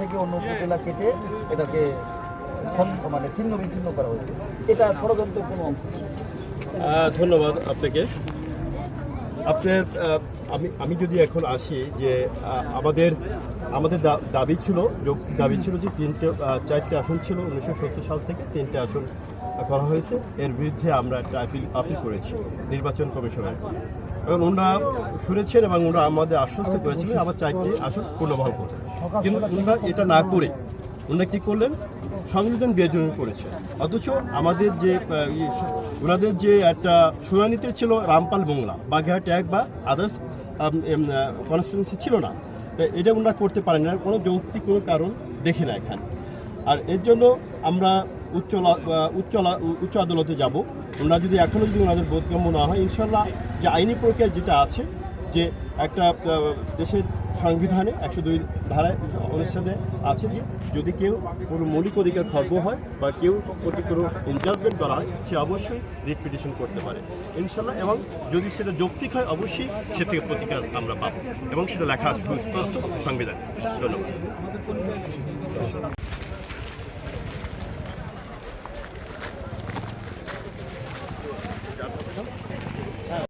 থেকে অন্য উপজেলা কেটে এটাকে মানে ছিন্ন বিচ্ছিন্ন করা হয়েছে এটা ষড়যন্ত্রের কোনো অংশ। ধন্যবাদ আপনাকে আপনার আমি আমি যদি এখন আসি যে আমাদের আমাদের দাবি ছিল দাবি ছিল যে তিনটে চারটে আসন ছিল উনিশশো সত্তর সাল থেকে তিনটে আসন করা হয়েছে। এর বিরুদ্ধে আমরা একটা আপিল আপিল করেছি নির্বাচন কমিশনের। এবং ওনারা শুনেছেন এবং ওনারা আমাদের আশ্বস্ত করেছিলেন আবার চারটি আসন পুনর্বহাল করতে কিন্তু ওনারা এটা না করে ওনারা কী করলেন? সংযোজন বিয়োজন করেছে। অথচ আমাদের যে ইয়ে, ওনাদের যে একটা শুনানিতে ছিল রামপাল মোংলা বাগেরহাট এক বা আদার্স কনস্টিটুয়েন্সি ছিল না। এটা ওনারা করতে পারেন না কোনো যৌক্তিক কোনো কারণ দেখি না এখানে। আর এর জন্য আমরা উচ্চ উচ্চ উচ্চ আদালতে যাব। ওনারা যদি এখনও যদি ওনাদের বোধগম্য না হয় ইনশাল্লাহ যে আইনি প্রক্রিয়া যেটা আছে, যে একটা দেশের সংবিধানে একশো দুই ধারায় অনুচ্ছেদে আছে যে যদি কেউ কোনো মৌলিক অধিকার খর্ব হয় বা কেউ প্রতি কোনো ইনজাজমেন্ট করা হয়, সে অবশ্যই রিট পিটিশন করতে পারে। ইনশাল্লাহ এবং যদি সেটা যৌক্তিক হয়, অবশ্যই সে থেকে প্রতিকার আমরা পাবো, এবং সেটা লেখা সুস্পষ্ট সংবিধানে। ধন্যবাদ।